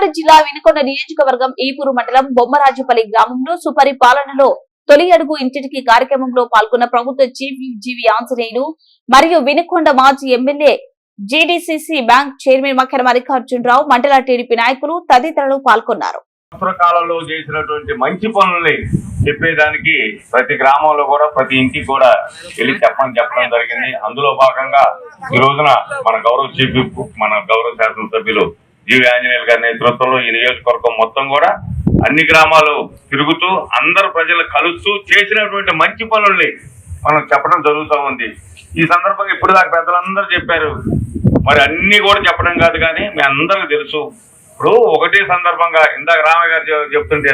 పల్నాడు జిల్లా వినుకొండ నియోజకవర్గం ఈపూరు మండలం బొమ్మరాజుపల్లి గ్రామంలో సుపరిపాలనలో తొలి అడుగు ఇంటికి కార్యక్రమంలో పాల్గొన్న ప్రభుత్వ చీఫ్ జీవి ఆంజనేయులు మరియు వినుకొండ మాజీ MLA GDCC bank chairman Makhara Mallikarjunarao మండల టీడీపీ నాయకులు తదితరులు పాల్గొన్నారు. కాలంలో చేసినటువంటి మంచి పనుల్ని చెప్పేదానికి ప్రతి గ్రామంలో కూడా ప్రతి ఇంటికి కూడా వెళ్ళి చెప్పని చెప్పడం జరిగింది. అందులో భాగంగా ఈ రోజున మన గౌరవ చీఫ్ మన గౌరవ శాసనసభ్యులు జీవి ఆంజనేయులు గారి నేతృత్వంలో ఈ నియోజకవర్గం మొత్తం కూడా అన్ని గ్రామాలు తిరుగుతూ అందరు ప్రజలు కలుస్తూ చేసినటువంటి మంచి పనుల్ని మనం చెప్పడం జరుగుతూ ఉంది. ఈ సందర్భంగా ఇప్పుడు దాకా పెద్దలందరూ చెప్పారు. మరి అన్ని కూడా చెప్పడం కాదు కానీ మీ అందరికి తెలుసు. ఇప్పుడు ఒకటే సందర్భంగా ఇందాక రామయ్య గారు చెప్తుంటే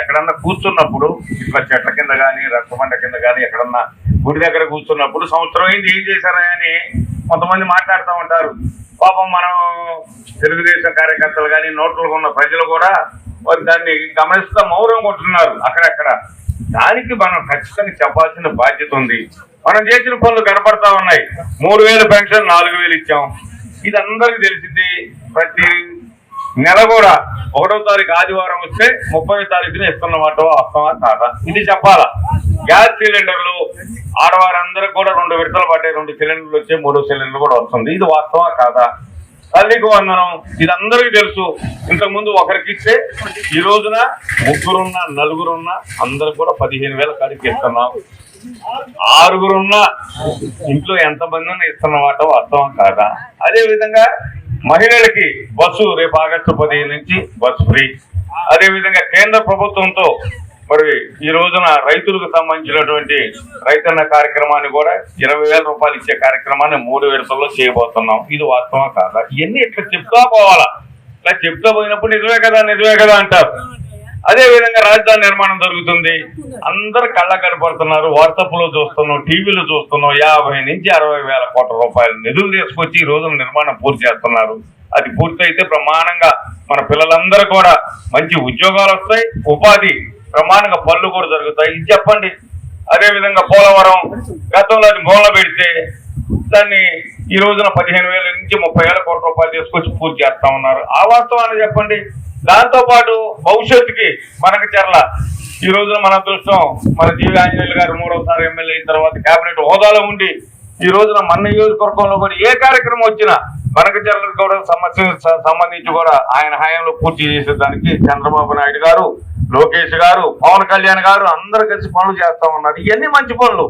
ఎక్కడన్నా కూర్చున్నప్పుడు ఇట్లా చెట్ల కింద కానీ రక్తమండ కింద కానీ ఎక్కడన్నా గుడి దగ్గర కూర్చున్నప్పుడు సంవత్సరం అయింది ఏం చేశారా అని కొంతమంది మాట్లాడుతూ ఉంటారు. పాపం మనం తెలుగుదేశం కార్యకర్తలు కానీ నోట్లకు ఉన్న ప్రజలు కూడా వారు దాన్ని గమనిస్తూ మౌనం కొట్టున్నారు అక్కడక్కడ. దానికి మనం ఖచ్చితంగా చెప్పాల్సిన బాధ్యత ఉంది. మనం చేసిన పనులు కనపడతా ఉన్నాయి. మూడు వేలు పెన్షన్ నాలుగు వేలు ఇచ్చాం. ఇది అందరికీ తెలిసింది. ప్రతి నెల కూడా ఒకటో తారీఖు ఆదివారం వస్తే ముప్పై తారీఖున ఇస్తున్నమాట వస్తామా కాదా? ఇది చెప్పాలా? గ్యాస్ సిలిండర్లు ఆడవారందరూ కూడా రెండు విడతలు పట్టే రెండు సిలిండర్లు వచ్చే మూడో సిలిండర్లు కూడా వస్తుంది. ఇది వాస్తవా కాదా? తల్లికి వందనం. ఇది అందరికీ తెలుసు. ఇంతకుముందు ఒకరికి ఇస్తే ఈ రోజున ముగ్గురున్నా నలుగురున్నా అందరు కూడా పదిహేను వేల కాడికి ఇస్తున్నాం. ఆరుగురున్నా ఇంట్లో ఎంతమంది ఇస్తున్న ఉన్నా ఇస్తున్నమాట వాస్తవం కాదా? అదే విధంగా మహిళలకి బస్సు రేపు ఆగస్టు పదిహేను నుంచి బస్సు ఫ్రీ. అదేవిధంగా కేంద్ర ప్రభుత్వంతో మరి ఈ రోజున రైతులకు సంబంధించినటువంటి రైతన్న కార్యక్రమాన్ని కూడా ఇరవై వేల రూపాయలు ఇచ్చే కార్యక్రమాన్ని మూడు విడతల్లో చేయబోతున్నాం. ఇది వాస్తవం కాదా? ఇవన్నీ ఇట్లా చెప్తా పోవాలా? ఇట్లా చెప్తా పోయినప్పుడు నిజమే కదా నిజమే కదా అంటారు. అదే విధంగా రాజధాని నిర్మాణం జరుగుతుంది. అందరు కళ్ళ కనపడుతున్నారు. వాట్సాప్లో చూస్తున్నాం టీవీలో చూస్తున్నాం. యాభై నుంచి అరవై వేల కోట్ల రూపాయలు నిధులు తీసుకొచ్చి ఈ రోజున నిర్మాణం పూర్తి చేస్తున్నారు. అది పూర్తయితే ప్రమాణంగా మన పిల్లలందరూ కూడా మంచి ఉద్యోగాలు వస్తాయి. ఉపాధి ప్రమాణంగా పళ్ళు కూడా జరుగుతాయి ఇది చెప్పండి. అదే విధంగా పోలవరం గతంలో అది మూల పెడితే దాన్ని ఈ రోజున పదిహేను వేల నుంచి ముప్పై వేల కోట్ల రూపాయలు తీసుకొచ్చి పూర్తి చేస్తా ఉన్నారు. ఆ వాస్తవాన్ని చెప్పండి. దాంతో పాటు భవిష్యత్తుకి మనకు చెర్ల ఈ రోజున మన అదృష్టం మన జీవి ఆంజనేయులు గారు మూడవసారి ఎమ్మెల్యే అయిన తర్వాత కేబినెట్ హోదాలో ఉండి ఈ రోజున మన నియోజకవర్గంలో కూడా ఏ కార్యక్రమం వచ్చినా మనకు చెర్లకు కూడా సమస్య సంబంధించి కూడా ఆయన హయాంలో పూర్తి చేసేదానికి చంద్రబాబు నాయుడు గారు లోకేష్ గారు పవన్ కళ్యాణ్ గారు అందరు కలిసి పనులు చేస్తా ఉన్నారు. ఇవన్నీ మంచి పనులు.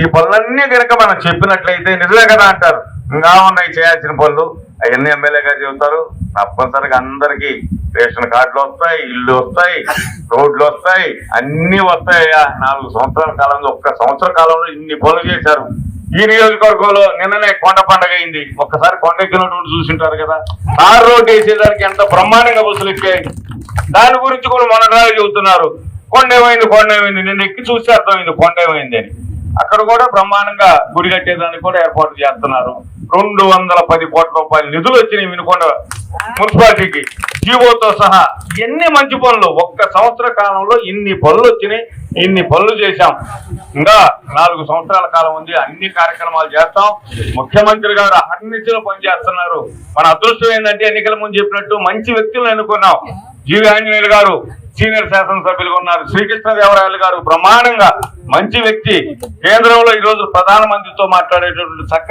ఈ పనులన్నీ కనుక మనం చెప్పినట్లయితే నిజమే కదా అంటారు. ఇంకా ఉన్నాయి చేయాల్సిన పనులు. అవన్నీ ఎమ్మెల్యే గారు చెబుతారు. తప్పనిసరిగా అందరికి రేషన్ కార్డులు వస్తాయి ఇల్లు వస్తాయి రోడ్లు వస్తాయి అన్నీ వస్తాయా నాలుగు సంవత్సరాల కాలంలో ఒక్క సంవత్సర కాలంలో ఇన్ని పనులు చేశారు. ఈ నియోజకవర్గంలో నిన్ననే కొండ పండగ అయింది. ఒక్కసారి కొండ ఎక్కినటువంటి చూసింటారు కదా. తార్ రోడ్డు వేసేదానికి ఎంత బ్రహ్మాండంగా బస్సులు ఎక్కాయి దాని గురించి కూడా మొన్న చెబుతున్నారు. కొండ ఏమైంది కొండ ఏమైంది? నిన్న ఎక్కి చూస్తే అర్థమైంది కొండ ఏమైంది అని. అక్కడ కూడా బ్రహ్మాండంగా గుడి కట్టేదానికి కూడా ఏర్పాటు చేస్తున్నారు. రెండు వందల పది కోట్ల రూపాయలు నిధులు వచ్చినాయి వినుకొండ మున్సిపాలిటీకి. జీవోతో సహా ఎన్ని మంచి పనులు? ఒక్క సంవత్సర కాలంలో ఇన్ని పనులు వచ్చినాయి. ఇన్ని పనులు చేశాం. ఇంకా నాలుగు సంవత్సరాల కాలం ఉంది. అన్ని కార్యక్రమాలు చేస్తాం. ముఖ్యమంత్రి గారు అన్నిటిలో పనిచేస్తున్నారు. మన అదృష్టం ఏంటంటే ఎన్నికల ముందు చెప్పినట్టు మంచి వ్యక్తులను ఎన్నుకున్నాం. జీవి ఆంజనేయులు గారు సీనియర్ శాసనసభ్యులుగా ఉన్నారు. శ్రీకృష్ణదేవరాయలు గారు బ్రహ్మాండంగా మంచి వ్యక్తి. కేంద్రంలో ఈ రోజు ప్రధానమంత్రితో మాట్లాడేటటువంటి చక్క